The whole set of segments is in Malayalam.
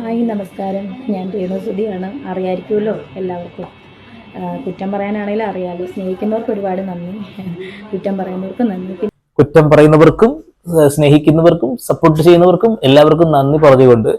ഹായ് നമസ്കാരം. ഞാൻ രേണുസുതിയാണ് അറിയായിരിക്കുമല്ലോ എല്ലാവർക്കും. കുറ്റം പറയാനാണെങ്കിലും അറിയാമല്ലോ സ്നേഹിക്കുന്നവർക്ക് ഒരുപാട് നന്ദി. കുറ്റം പറയുന്നവർക്ക് നന്ദി. കുറ്റം പറയുന്നവർക്കും സ്നേഹിക്കുന്നവർക്കും സപ്പോർട്ട് ചെയ്യുന്നവർക്കും എല്ലാവർക്കും നന്ദി പറഞ്ഞുകൊണ്ട്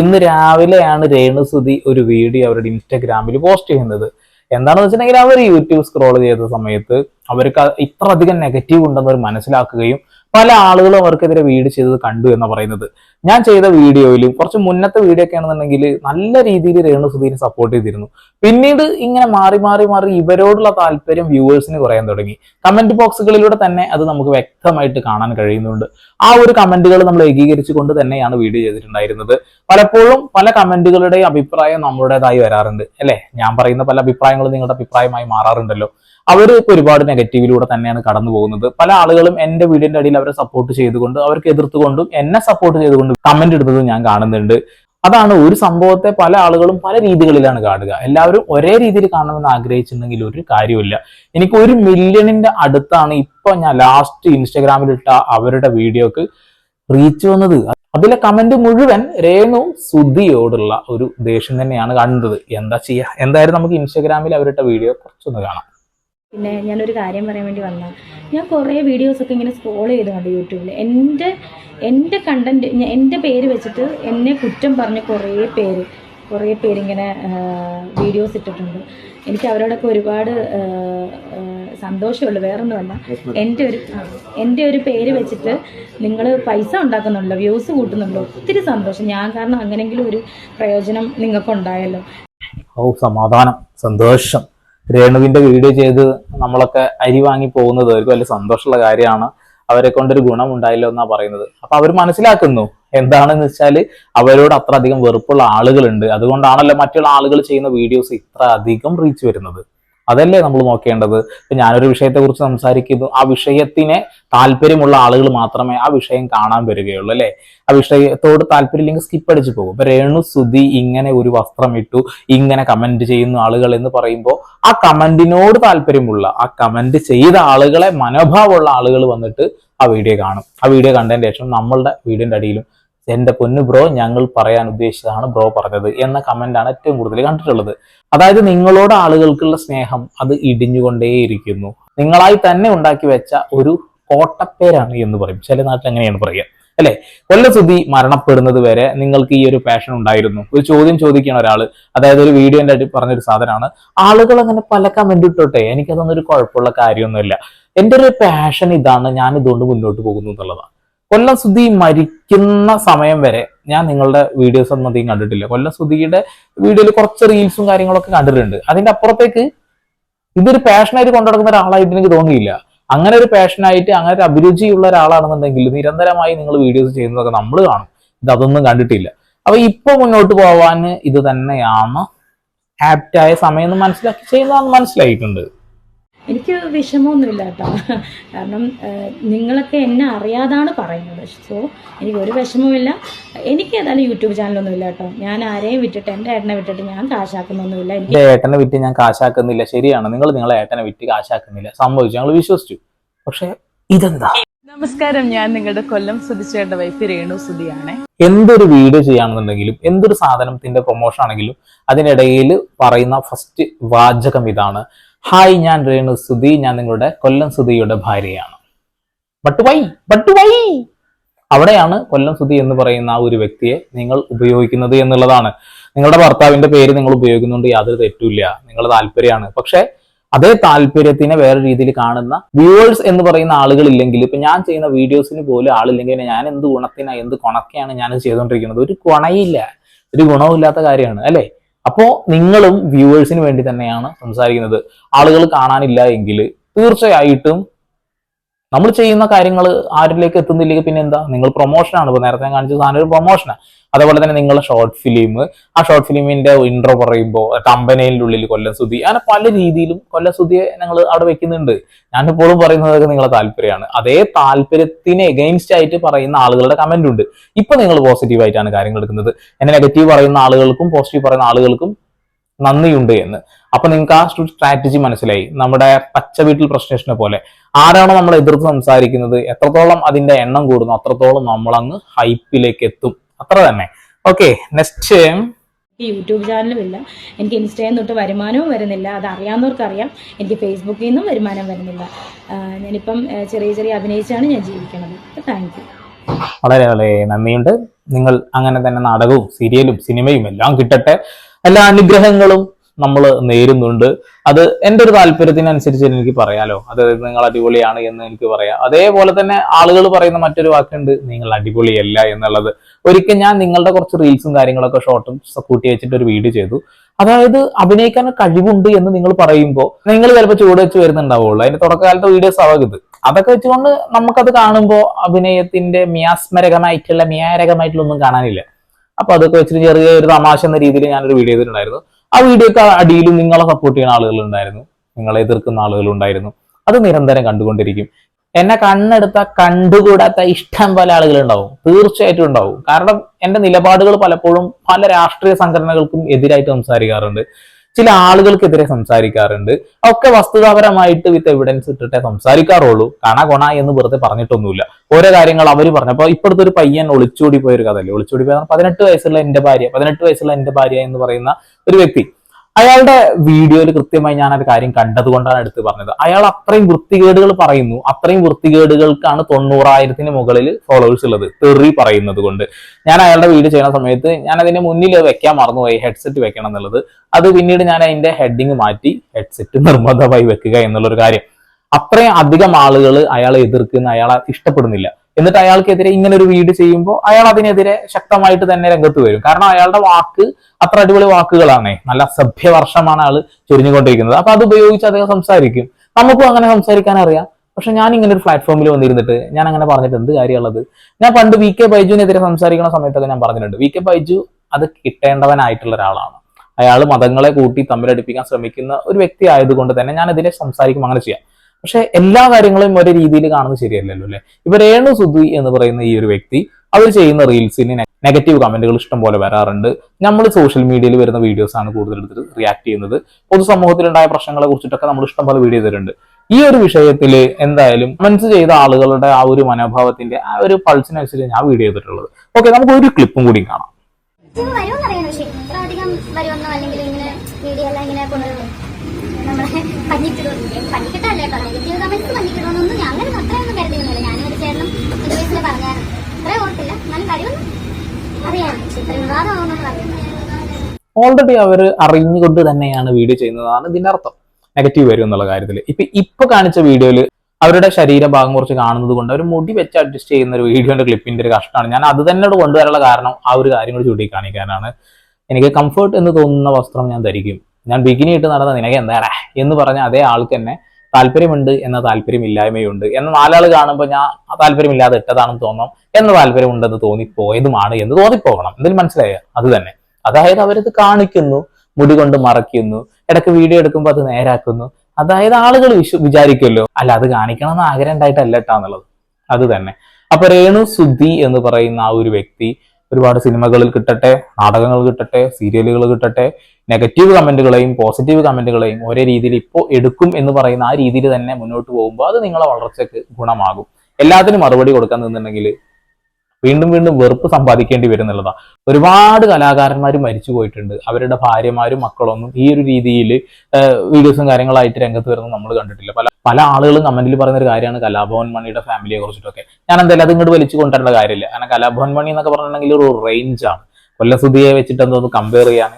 ഇന്ന് രാവിലെയാണ് രേണുസുതി ഒരു വീഡിയോ അവരുടെ ഇൻസ്റ്റാഗ്രാമിൽ പോസ്റ്റ് ചെയ്യുന്നത്. എന്താണെന്ന് വെച്ചിട്ടുണ്ടെങ്കിൽ അവർ യൂട്യൂബ് സ്ക്രോൾ ചെയ്ത സമയത്ത് അവർക്ക് ഇത്ര അധികം നെഗറ്റീവ് ഉണ്ടെന്ന് അവർ മനസ്സിലാക്കുകയും പല ആളുകളും അവർക്കെതിരെ വീട് ചെയ്തത് കണ്ടു എന്ന് പറയുന്നത്. ഞാൻ ചെയ്ത വീഡിയോയിലും കുറച്ച് മുന്നത്തെ വീഡിയോ ഒക്കെ ആണെന്നുണ്ടെങ്കിൽ നല്ല രീതിയിൽ രേണുസുധീനെ സപ്പോർട്ട് ചെയ്തിരുന്നു. പിന്നീട് ഇങ്ങനെ മാറി മാറി മാറി ഇവരോടുള്ള താല്പര്യം വ്യൂവേഴ്സിന് കുറയാൻ തുടങ്ങി. കമന്റ് ബോക്സുകളിലൂടെ തന്നെ അത് നമുക്ക് വ്യക്തമായിട്ട് കാണാൻ കഴിയുന്നുണ്ട്. ആ ഒരു കമന്റുകൾ നമ്മൾ ഏകീകരിച്ചുകൊണ്ട് തന്നെയാണ് വീഡിയോ ചെയ്തിട്ടുണ്ടായിരുന്നത്. പലപ്പോഴും പല കമന്റുകളുടെ അഭിപ്രായം നമ്മുടേതായി വരാറുണ്ട്. അല്ലെ? ഞാൻ പറയുന്ന പല അഭിപ്രായങ്ങളും നിങ്ങളുടെ അഭിപ്രായമായി മാറാറുണ്ടല്ലോ. അവർ ഇപ്പൊ ഒരുപാട് നെഗറ്റീവിലൂടെ തന്നെയാണ് കടന്നു പോകുന്നത്. പല ആളുകളും എന്റെ വീടിന്റെ അടിയിൽ അവരെ സപ്പോർട്ട് ചെയ്തുകൊണ്ട് അവർക്ക് എതിർത്തുകൊണ്ടും എന്നെ സപ്പോർട്ട് ചെയ്തുകൊണ്ടും കമന്റ് ഇടുന്നത് ഞാൻ കാണുന്നുണ്ട്. അതാണ് ഒരു സംഭവത്തെ പല ആളുകളും പല രീതികളിലാണ് കാണുക. എല്ലാവരും ഒരേ രീതിയിൽ കാണണമെന്ന് ആഗ്രഹിച്ചിട്ടുണ്ടെങ്കിൽ ഒരു കാര്യമില്ല എനിക്ക് ഒരു മില്യണിന്റെ അടുത്താണ് ഇപ്പൊ ഞാൻ ലാസ്റ്റ് ഇൻസ്റ്റഗ്രാമിലിട്ട അവരുടെ വീഡിയോക്ക് റീച്ച് വന്നത്. അതിലെ കമന്റ് മുഴുവൻ രേണു സുധിയോടുള്ള ഒരു ദേഷ്യം തന്നെയാണ് കാണുന്നത്. എന്താ ചെയ്യാ? എന്തായാലും നമുക്ക് ഇൻസ്റ്റഗ്രാമിൽ അവരുടെ വീഡിയോ കുറച്ചൊന്ന് കാണാം. പിന്നെ ഞാനൊരു കാര്യം പറയാൻ വേണ്ടി വന്ന ഞാൻ കുറേ വീഡിയോസൊക്കെ ഇങ്ങനെ സ്ക്രോൾ ചെയ്ത് കണ്ടു യൂട്യൂബിൽ എന്റെ എന്റെ കണ്ടന്റ് എന്റെ പേര് വെച്ചിട്ട് എന്നെ കുറ്റം പറഞ്ഞ കുറേ പേര് കുറേ പേരിങ്ങനെ വീഡിയോസ് ഇട്ടിട്ടുണ്ട്. എനിക്ക് അവരോടൊക്കെ ഒരുപാട് സന്തോഷമുള്ളൂ. വേറൊന്നുമല്ല. എന്റെ ഒരു എന്റെ ഒരു പേര് വെച്ചിട്ട് നിങ്ങൾ പൈസ ഉണ്ടാക്കുന്നുണ്ടല്ലോ വ്യൂസ് കൂട്ടുന്നുണ്ടല്ലോ ഒത്തിരി സന്തോഷം. ഞാൻ കാരണം അങ്ങനെങ്കിലും ഒരു പ്രയോജനം നിങ്ങൾക്കുണ്ടായല്ലോ. ഓ സമാധാനം സന്തോഷം. രേണുവിന്റെ വീഡിയോ ചെയ്ത് നമ്മളൊക്കെ അരി വാങ്ങി പോകുന്നത് അവർക്ക് വലിയ സന്തോഷമുള്ള കാര്യമാണ്. അവരെ കൊണ്ടൊരു ഗുണം ഉണ്ടായല്ലോ എന്നാ പറയുന്നത്. അപ്പൊ അവർ മനസ്സിലാക്കുന്നു. എന്താണെന്ന് വെച്ചാൽ അവരോട് അത്ര അധികം വെറുപ്പുള്ള ആളുകളുണ്ട്. അതുകൊണ്ടാണല്ലോ മറ്റുള്ള ആളുകൾ ചെയ്യുന്ന വീഡിയോസ് ഇത്ര അധികം റീച്ച് വരുന്നത്. അതല്ലേ നമ്മൾ നോക്കേണ്ടത്? ഇപ്പൊ ഞാനൊരു വിഷയത്തെക്കുറിച്ച് സംസാരിക്കുന്നു. ആ വിഷയത്തിനെ താല്പര്യമുള്ള ആളുകൾ മാത്രമേ ആ വിഷയം കാണാൻ വരികയുള്ളൂ അല്ലെ? ആ വിഷയത്തോട് താല്പര്യമില്ലെങ്കിൽ സ്കിപ്പ് അടിച്ചു പോകും. ഇപ്പൊ രേണു സുധി ഇങ്ങനെ ഒരു വസ്ത്രം ഇട്ടു ഇങ്ങനെ കമന്റ് ചെയ്യുന്ന ആളുകൾ എന്ന് പറയുമ്പോൾ ആ കമന്റിനോട് താല്പര്യമുള്ള ആ കമന്റ് ചെയ്ത ആളുകളെ മനോഭാവമുള്ള ആളുകൾ വന്നിട്ട് ആ വീഡിയോ കാണും. ആ വീഡിയോ കണ്ടതിന് ശേഷം നമ്മളുടെ വീടിന്റെ അടിയിലും എന്റെ പൊന്നു ബ്രോ ഞങ്ങൾ പറയാൻ ഉദ്ദേശിച്ചതാണ് ബ്രോ പറഞ്ഞത് എന്ന കമന്റാണ് ഏറ്റവും കൂടുതൽ കണ്ടിട്ടുള്ളത്. അതായത് നിങ്ങളോട് ആളുകൾക്കുള്ള സ്നേഹം അത് ഇടിഞ്ഞുകൊണ്ടേയിരിക്കുന്നു. നിങ്ങളായി തന്നെ ഉണ്ടാക്കി വെച്ച ഒരു കോട്ടപ്പേരാണ് എന്ന് പറയും. ചില നാട്ടിൽ അങ്ങനെയാണ് പറയുക. അല്ലെ? കൊല്ലസുതി മരണപ്പെടുന്നത് വരെ നിങ്ങൾക്ക് ഈ ഒരു പാഷൻ ഉണ്ടായിരുന്നു. ഒരു ചോദ്യം ചോദിക്കണം ഒരാൾ അതായത് ഒരു വീഡിയോന്റെ അടി പറഞ്ഞൊരു സാധനമാണ്. ആളുകൾ അങ്ങനെ പല കമന്റ് ഇട്ടോട്ടെ? എനിക്കതൊന്നും ഒരു കുഴപ്പമുള്ള കാര്യമൊന്നുമില്ല. എന്റെ ഒരു പാഷൻ ഇതാണ് ഞാൻ ഇതുകൊണ്ട് മുന്നോട്ട് പോകുന്നു എന്നുള്ളതാണ്. കൊല്ലം സുധി മരിക്കുന്ന സമയം വരെ ഞാൻ നിങ്ങളുടെ വീഡിയോസ് ഒന്നും അധികം കണ്ടിട്ടില്ല. കൊല്ലം സുധിയുടെ വീഡിയോയിൽ കുറച്ച് റീൽസും കാര്യങ്ങളൊക്കെ കണ്ടിട്ടുണ്ട്. അതിന്റെ അപ്പുറത്തേക്ക് ഇതൊരു പാഷനായിട്ട് കൊണ്ടുനടക്കുന്ന ഒരാളായിട്ട് എനിക്ക് തോന്നിയില്ല. അങ്ങനെ ഒരു പാഷനായിട്ട് അങ്ങനെ ഒരു അഭിരുചിയുള്ള ഒരാളാണെന്നുണ്ടെങ്കിൽ നിരന്തരമായി നിങ്ങൾ വീഡിയോസ് ചെയ്യുന്നതൊക്കെ നമ്മൾ കാണും. ഇത് അതൊന്നും കണ്ടിട്ടില്ല. അപ്പൊ ഇപ്പൊ മുന്നോട്ട് പോവാൻ ഇത് തന്നെയാണ് ആപ്റ്റായ സമയം എന്ന് മനസ്സിലാക്കി ചെയ്യുന്നതെന്ന് മനസ്സിലായിട്ടുണ്ട്. എനിക്ക് വിഷമമൊന്നുമില്ല കേട്ടോ. കാരണം നിങ്ങളൊക്കെ എന്നെ അറിയാതാണ് പറയുന്നത്. സോ എനിക്ക് ഒരു വിഷമവുമില്ല. എനിക്ക് ഏതായാലും യൂട്യൂബ് ചാനലൊന്നുമില്ല കേട്ടോ. ഞാൻ ആരെയും വിട്ടിട്ട് എന്റെ ഏട്ടനെ വിട്ടിട്ട് ഞാൻ കാശാക്കുന്നൊന്നുമില്ല. എനിക്ക് എന്റെ ഏട്ടനെ വിറ്റ് ഞാൻ കാശാക്കുന്നില്ല. ശരിയാണ്. നിങ്ങൾ നിങ്ങളെ ഏട്ടനെ വിറ്റ് കാശാക്കുന്നില്ല. സംഭവിച്ചു ഞങ്ങൾ വിശ്വസിച്ചു. പക്ഷെ ഇതെന്താ? നമസ്കാരം. ഞാൻ നിങ്ങളുടെ കൊല്ലം സുധിച്ചേട്ട വൈഫ് രേണു സുധിയാണ്. എന്തൊരു വീഡിയോ ചെയ്യാണെന്നുണ്ടെങ്കിലും എന്തൊരു സാധനത്തിന്റെ പ്രൊമോഷൻ ആണെങ്കിലും അതിനിടയിൽ പറയുന്ന ഫസ്റ്റ് വാചകം ഇതാണ്. ഹായ് ഞാൻ രേണു സുധി. ഞാൻ നിങ്ങളുടെ കൊല്ലം സുധിയുടെ ഭാര്യയാണ്. ബട്ട് വൈ വൈ അവിടെയാണ് കൊല്ലം സുധി എന്ന് പറയുന്ന ആ ഒരു വ്യക്തിയെ നിങ്ങൾ ഉപയോഗിക്കുന്നത് എന്നുള്ളതാണ്. നിങ്ങളുടെ ഭർത്താവിന്റെ പേര് നിങ്ങൾ ഉപയോഗിക്കുന്നുണ്ട് യാതൊരു തെറ്റില്ല നിങ്ങളുടെ താല്പര്യമാണ്. പക്ഷെ അതേ താല്പര്യത്തിനെ വേറെ രീതിയിൽ കാണുന്ന വ്യൂവേഴ്സ് എന്ന് പറയുന്ന ആളുകൾ ഇല്ലെങ്കിൽ ഇപ്പൊ ഞാൻ ചെയ്യുന്ന വീഡിയോസിന് പോലും ആളില്ലെങ്കിൽ ഞാൻ എന്ത് ഗുണത്തിനാ എന്ത് കൊണക്കെയാണ് ഞാൻ ചെയ്തുകൊണ്ടിരിക്കുന്നത്? ഒരു ഗുണയില്ല. ഒരു ഗുണവുമില്ലാത്ത കാര്യമാണ് അല്ലെ? അപ്പോ നിങ്ങളും വ്യൂവേഴ്സിന് വേണ്ടി തന്നെയാണ് സംസാരിക്കുന്നത്. ആളുകൾ കാണാനില്ല എങ്കിൽ തീർച്ചയായിട്ടും നമ്മൾ ചെയ്യുന്ന കാര്യങ്ങൾ ആരിലേക്ക് എത്തുന്നില്ലെങ്കിൽ പിന്നെ എന്താ? നിങ്ങൾ പ്രൊമോഷനാണ് ഇപ്പൊ നേരത്തെ കാണിച്ച സാധനം ഒരു പ്രൊമോഷനാണ് അതേപോലെ തന്നെ നിങ്ങളുടെ ഷോർട്ട് ഫിലിം ആ ഷോർട്ട് ഫിലിമിന്റെ ഇൻട്രോ പറയുമ്പോൾ കമ്പനിയുടെ ഉള്ളിൽ കൊല്ലം സുതി അങ്ങനെ പല രീതിയിലും കൊല്ലം സുതിയെ ഞങ്ങൾ അവിടെ വെക്കുന്നുണ്ട്. ഞാനിപ്പോഴും പറയുന്നതൊക്കെ നിങ്ങളെ താല്പര്യമാണ്. അതേ താല്പര്യത്തിന് എഗെയിൻസ്റ്റ് ആയിട്ട് പറയുന്ന ആളുകളുടെ കമന്റ് ഉണ്ട്. ഇപ്പൊ നിങ്ങൾ പോസിറ്റീവ് ആയിട്ടാണ് കാര്യങ്ങൾ എടുക്കുന്നത്. എന്നെ നെഗറ്റീവ് പറയുന്ന ആളുകൾക്കും പോസിറ്റീവ് പറയുന്ന ആളുകൾക്കും നന്ദിയുണ്ട് എന്ന്. അപ്പൊ നിങ്ങൾക്ക് ആ സ്ട്രാറ്റജി മനസ്സിലായി. നമ്മുടെ പച്ച വീട്ടിൽ പ്രശ്നേഷനെ പോലെ. ആരാണോ നമ്മൾ എതിർത്ത് സംസാരിക്കുന്നത് എത്രത്തോളം അതിന്റെ എണ്ണം കൂടുന്നു അത്രത്തോളം നമ്മൾ അങ്ങ് ഹൈപ്പിലേക്ക് എത്തും. അത്ര തന്നെ. ഓക്കെ നെക്സ്റ്റ് യൂട്യൂബ് ചാനലും ഇല്ല. എനിക്ക് ഇൻസ്റ്റയിൽ തൊട്ട് വരുമാനവും വരുന്നില്ല. അത് അറിയാവുന്നവർക്കറിയാം. എനിക്ക് ഫേസ്ബുക്കിൽ നിന്നും വരുമാനം വരുന്നില്ല. ഞാനിപ്പം ചെറിയ ചെറിയ അഭിനയിച്ചാണ് ഞാൻ ജീവിക്കുന്നത്. താങ്ക് യു വളരെ വളരെ നന്ദിയുണ്ട്. നിങ്ങൾ അങ്ങനെ തന്നെ നാടകവും സീരിയലും സിനിമയും എല്ലാം കിട്ടട്ടെ. എല്ലാ അനുഗ്രഹങ്ങളും നമ്മൾ നേരുന്നുണ്ട്. അത് എന്റെ ഒരു താല്പര്യത്തിനനുസരിച്ച് എനിക്ക് പറയാലോ. അത് നിങ്ങൾ അടിപൊളിയാണ് എന്ന് എനിക്ക് പറയാം. അതേപോലെ തന്നെ ആളുകൾ പറയുന്ന മറ്റൊരു വാക്കുണ്ട് നിങ്ങൾ അടിപൊളിയല്ല എന്നുള്ളത്. ഒരിക്കൽ ഞാൻ നിങ്ങളുടെ കുറച്ച് റീൽസും കാര്യങ്ങളൊക്കെ ഷോർട്ടും കൂട്ടി വെച്ചിട്ട് ഒരു വീഡിയോ ചെയ്തു. അതായത് അഭിനയിക്കാൻ കഴിവുണ്ട് എന്ന് നിങ്ങൾ പറയുമ്പോൾ നിങ്ങൾ ചിലപ്പോൾ ചൂട് വെച്ച് വരുന്നുണ്ടാവുള്ളൂ. അതിന്റെ തുടക്കകാലത്തെ വീഡിയോസ് ആവരുത് അതൊക്കെ വെച്ചുകൊണ്ട് നമുക്കത് കാണുമ്പോൾ അഭിനയത്തിന്റെ മിയാസ്മരകമായിട്ടുള്ള മിയാരകമായിട്ടുള്ള ഒന്നും കാണാനില്ല. അപ്പൊ അതൊക്കെ വെച്ചിട്ട് ചെറിയ ഒരു തമാശ എന്ന രീതിയിൽ ഞാനൊരു വീഡിയോ ചെയ്തിട്ടുണ്ടായിരുന്നു. ആ വീഡിയോക്ക് അടിയിലും നിങ്ങളെ സപ്പോർട്ട് ചെയ്യുന്ന ആളുകൾ ഉണ്ടായിരുന്നു. നിങ്ങളെ എതിർക്കുന്ന ആളുകൾ ഉണ്ടായിരുന്നു. അത് നിരന്തരം കണ്ടുകൊണ്ടിരിക്കും. എന്നെ കണ്ണെടുത്ത കണ്ടുകൂടാത്ത ഇഷ്ടം പോലെ ആളുകൾ ഉണ്ടാവും. തീർച്ചയായിട്ടും ഉണ്ടാവും. കാരണം എന്റെ നിലപാടുകൾ പലപ്പോഴും പല രാഷ്ട്രീയ സംഘടനകൾക്കും എതിരായിട്ട് സംസാരിക്കാറുണ്ട്. ചില ആളുകൾക്കെതിരെ സംസാരിക്കാറുണ്ട്. ഒക്കെ വസ്തുതാപരമായിട്ട് വിത്ത് എവിഡൻസ് ഇട്ടിട്ടേ സംസാരിക്കാറുള്ളൂ. കണ കൊണ എന്ന് വെറുതെ പറഞ്ഞിട്ടൊന്നുമില്ല. ഓരോ കാര്യങ്ങൾ അവർ പറഞ്ഞപ്പോൾ ഇപ്പോഴത്തെ ഒരു പയ്യൻ ഒളിച്ചോടി പോയ ഒരു കഥയല്ലേ? ഒളിച്ചോടി പോയ പതിനെട്ട് വയസ്സുള്ള എന്റെ ഭാര്യ പതിനെട്ട് വയസ്സുള്ള എന്റെ ഭാര്യ എന്ന് പറയുന്ന ഒരു വ്യക്തി. അയാളുടെ വീഡിയോയിൽ കൃത്യമായി ഞാൻ ഒരു കാര്യം കണ്ടതുകൊണ്ടാണ് എടുത്ത് പറഞ്ഞത്. അയാൾ അത്രയും വൃത്തികേടുകൾ പറയുന്നു. അത്രയും വൃത്തികേടുകൾക്കാണ് തൊണ്ണൂറായിരത്തിന് മുകളിൽ ഫോളോവേഴ്സ് ഉള്ളത്. തെറി പറയുന്നത് കൊണ്ട്. ഞാൻ അയാളുടെ വീഡിയോ ചെയ്യുന്ന സമയത്ത് ഞാൻ അതിന്റെ മുന്നിൽ വെക്കാൻ മറന്നുപോയി ഹെഡ്സെറ്റ് വെക്കണം എന്നുള്ളത്. അത് പിന്നീട് ഞാൻ അതിന്റെ ഹെഡിങ് മാറ്റി ഹെഡ്സെറ്റ് നിർബന്ധമായി വെക്കുക എന്നുള്ളൊരു കാര്യം. അത്രയും അധികം ആളുകൾ അയാളെ എതിർക്കുന്ന അയാളെ ഇഷ്ടപ്പെടുന്നില്ല. എന്നിട്ട് അയാൾക്കെതിരെ ഇങ്ങനെ ഒരു വീട് ചെയ്യുമ്പോൾ അയാൾ അതിനെതിരെ ശക്തമായിട്ട് തന്നെ രംഗത്ത് വരും. കാരണം അയാളുടെ വാക്ക് അത്ര അടിപൊളി വാക്കുകളാണ്. നല്ല സഭ്യവർഷമാണ് ആൾ ചൊരിഞ്ഞുകൊണ്ടിരിക്കുന്നത്. അപ്പൊ അത് ഉപയോഗിച്ച് അദ്ദേഹം സംസാരിക്കും. നമുക്കും അങ്ങനെ സംസാരിക്കാൻ അറിയാം. പക്ഷെ ഞാൻ ഇങ്ങനെ ഒരു പ്ലാറ്റ്ഫോമിൽ വന്നിരുന്നിട്ട് ഞാൻ അങ്ങനെ പറഞ്ഞിട്ട് എന്ത് കാര്യമുള്ളത്? ഞാൻ പണ്ട് വി കെ ബൈജുവിനെതിരെ സംസാരിക്കുന്ന സമയത്തൊക്കെ ഞാൻ പറഞ്ഞിട്ടുണ്ട്. വി കെ ബൈജു അത് കിട്ടേണ്ടവനായിട്ടുള്ള ഒരാളാണ്. അയാൾ മതങ്ങളെ കൂട്ടി തമ്മിലടിപ്പിക്കാൻ ശ്രമിക്കുന്ന ഒരു വ്യക്തി ആയതുകൊണ്ട് തന്നെ ഞാൻ ഇതിനെ സംസാരിക്കും അങ്ങനെ ചെയ്യാം. പക്ഷെ എല്ലാ കാര്യങ്ങളും ഒരേ രീതിയിൽ കാണുന്നത് ശരിയല്ലല്ലോ അല്ലെ? ഇപ്പൊ രേണു സുധി എന്ന് പറയുന്ന ഈ ഒരു വ്യക്തി അവർ ചെയ്യുന്ന റീൽസിന് നെഗറ്റീവ് കമന്റുകൾ ഇഷ്ടം പോലെ വരാറുണ്ട്. നമ്മൾ സോഷ്യൽ മീഡിയയിൽ വരുന്ന വീഡിയോസ് ആണ് കൂടുതൽ റിയാക്ട് ചെയ്യുന്നത്. പൊതുസമൂഹത്തിലുണ്ടായ പ്രശ്നങ്ങളെ കുറിച്ചിട്ടൊക്കെ നമ്മൾ ഇഷ്ടം പോലെ വീഡിയോ ചെയ്തിട്ടുണ്ട് ഈ ഒരു വിഷയത്തിൽ എന്തായാലും കമന്റ്സ് ചെയ്ത ആളുകളുടെ ആ ഒരു മനോഭാവത്തിന്റെ ആ ഒരു പൾസിനനുസരിച്ച് ഞാൻ വീഡിയോ ചെയ്തിട്ടുള്ളത്. ഓക്കെ നമുക്ക് ഒരു ക്ലിപ്പും കൂടി കാണാം. അധികം വരുമെന്നോ അല്ലെങ്കിൽ ഇങ്ങനെ മീഡിയ എല്ലാം ഇങ്ങനെ കൊണ്ടുവരുന്നു നമ്മളെ പഞ്ഞിക്കിടും പഞ്ഞിക്കിട്ടല്ല കേട്ടോ നെഗറ്റീവ് കമന്റ്സ് പഞ്ഞിക്കിടുമെന്നൊന്നും ഞാൻ അങ്ങനെ അത്രയൊന്നും കരുതിയൊന്നുമില്ല ഞാനും ഒരു ചേട്ടനും ഇന്റർവ്യൂസിൽ പറഞ്ഞായിരുന്നു അത്രയും ഓർത്തില്ല എന്നാലും വരുമെന്ന് അറിയാം ഓൾറെഡി അവർ അറിഞ്ഞുകൊണ്ട് തന്നെയാണ് വീഡിയോ ചെയ്യുന്നതാണ് ഇതിന്റെ അർത്ഥം നെഗറ്റീവ് വരും എന്നുള്ള കാര്യത്തിൽ ഇപ്പൊ ഇപ്പൊ കാണിച്ച വീഡിയോയിൽ അവരുടെ ശരീരഭാഗം കുറച്ച് കാണുന്നത് കൊണ്ട് അവർ മുടി വെച്ച് അഡ്ജസ്റ്റ് ചെയ്യുന്ന ഒരു വീഡിയോന്റെ ക്ലിപ്പിന്റെ ഒരു കഷ്ടമാണ് ഞാൻ അത് തന്നെ കൊണ്ടുവരാനുള്ള കാരണം ആ ഒരു കാര്യം കാര്യങ്ങൾ ചൂണ്ടിക്കാണിക്കാനാണ്. എനിക്ക് കംഫർട്ട് എന്ന് തോന്നുന്ന വസ്ത്രം ഞാൻ ധരിക്കും. ഞാൻ ബിഗിനി ഇട്ട് നടന്ന നിനക്ക് എന്താ എന്ന് പറഞ്ഞ അതേ ആൾക്ക് തന്നെ താല്പര്യമുണ്ട് എന്ന താല്പര്യമില്ലായ്മയുണ്ട് എന്ന നാലാൾ കാണുമ്പോൾ ഞാൻ ആ താല്പര്യമില്ലാതെ ഇട്ടതാണെന്ന് തോന്നാം എന്ന താല്പര്യമുണ്ടെന്ന് തോന്നിപ്പോയതുമാണ് എന്ന് തോന്നിപ്പോകണം. എന്തെങ്കിലും മനസ്സിലായോ? അത് തന്നെ. അതായത് അവരത് കാണിക്കുന്നു മുടി കൊണ്ട് മറയ്ക്കുന്നു ഇടയ്ക്ക് വീഡിയോ എടുക്കുമ്പോൾ അത് നേരാക്കുന്നു. അതായത് ആളുകൾ വിശ്വ വിചാരിക്കുമല്ലോ. അല്ല അത് കാണിക്കണം എന്ന് ആഗ്രഹം ഉണ്ടായിട്ടല്ല എന്നുള്ളത്. അത് തന്നെ. അപ്പൊ രേണു സുദ്ധി എന്ന് പറയുന്ന ആ ഒരു വ്യക്തി ഒരുപാട് സിനിമകളിൽ കിട്ടട്ടെ നാടകങ്ങൾ കിട്ടട്ടെ സീരിയലുകൾ കിട്ടട്ടെ നെഗറ്റീവ് കമന്റുകളെയും പോസിറ്റീവ് കമന്റുകളെയും ഒരേ രീതിയിൽ ഇപ്പോൾ എടുക്കും എന്ന് പറയുന്ന ആ രീതിയിൽ തന്നെ മുന്നോട്ട് പോകുമ്പോൾ അത് നിങ്ങളെ വളർച്ചയ്ക്ക് ഗുണമാകും. എല്ലാത്തിനും മറുപടി കൊടുക്കാൻ നിന്നുണ്ടെങ്കിൽ വീണ്ടും വീണ്ടും വെറുപ്പ് സമ്പാദിക്കേണ്ടി വരും എന്നുള്ളതാണ് ഒരുപാട് കലാകാരന്മാർ മരിച്ചു പോയിട്ടുണ്ട്. അവരുടെ ഭാര്യമാരും മക്കളൊന്നും ഈ ഒരു രീതിയിൽ വീഡിയോസും കാര്യങ്ങളായിട്ട് രംഗത്ത് വരുന്നത് നമ്മൾ കണ്ടിട്ടില്ല. പല പല ആളുകളും കമന്റിൽ പറയുന്ന ഒരു കാര്യമാണ് കലാഭവൻ മണിയുടെ ഫാമിലിയെ കുറിച്ചിട്ടൊക്കെ. ഞാൻ എന്തായാലും അത് ഇങ്ങോട്ട് വലിച്ചു കൊണ്ടുവരേണ്ട കാര്യമില്ല. കാരണം കലാഭവൻ മണി എന്നൊക്കെ പറഞ്ഞിട്ടുണ്ടെങ്കിൽ ഒരു റേഞ്ചാണ് കൊല്ലസുധിയെ വെച്ചിട്ട് എന്തോ കമ്പയർ ചെയ്യാൻ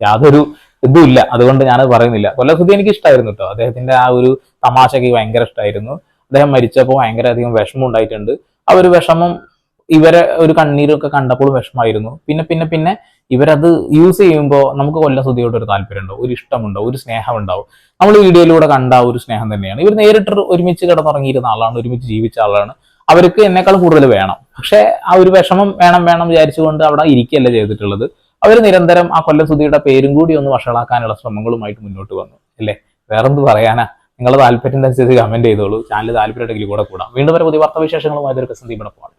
യാതൊരു ഇതുമില്ല. അതുകൊണ്ട് ഞാനത് പറയുന്നില്ല. കൊല്ലസുദ്ധി എനിക്ക് ഇഷ്ടമായിരുന്നു കേട്ടോ അദ്ദേഹത്തിന്റെ ആ ഒരു തമാശക്ക് ഭയങ്കര ഇഷ്ടമായിരുന്നു അദ്ദേഹം മരിച്ചപ്പോൾ ഭയങ്കര അധികം വിഷമം ഉണ്ടായിട്ടുണ്ട്. ആ ഒരു വിഷമം ഇവരെ ഒരു കണ്ണീരൊക്കെ കണ്ടപ്പോൾ വിഷമായിരുന്നു. പിന്നെ പിന്നെ പിന്നെ ഇവരത് യൂസ് ചെയ്യുമ്പോൾ നമുക്ക് കൊല്ലസുദ്ധിയോട് ഒരു താല്പര്യം ഉണ്ടാവും. ഒരു ഇഷ്ടമുണ്ടാവും. ഒരു സ്നേഹം ഉണ്ടാവും. നമ്മൾ വീഡിയോയിലൂടെ കണ്ട ഒരു സ്നേഹം തന്നെയാണ്. ഇവർ നേരിട്ട് ഒരുമിച്ച് കിടന്നുറങ്ങിയിരുന്ന ആളാണ്. ഒരുമിച്ച് ജീവിച്ച ആളാണ്. അവർക്ക് എന്നെക്കാൾ കൂടുതൽ വേണം. പക്ഷേ ആ ഒരു വിഷമം വേണം വേണം വിചാരിച്ചുകൊണ്ട് അവിടെ ഇരിക്കുകയല്ല ചെയ്തിട്ടുള്ളത്. അവർ നിരന്തരം ആ കൊല്ലം സുധിയുടെ പേരും കൂടി ഒന്ന് വഷളാക്കാനുള്ള ശ്രമങ്ങളുമായിട്ട് മുന്നോട്ട് വന്നു അല്ലേ? വേറെന്ത് പറയാനാ? നിങ്ങളുടെ താല്പര്യത്തിനനുസരിച്ച് കമന്റ് ചെയ്തോളൂ. ചാനൽ താല്പര്യം ഉണ്ടെങ്കിൽ കൂടെ കൂടാം. വീണ്ടും വരെ പുതിയ വാർത്താ വിശേഷങ്ങളുമായി പ്രസന്ധി ഇവിടെ പോകാം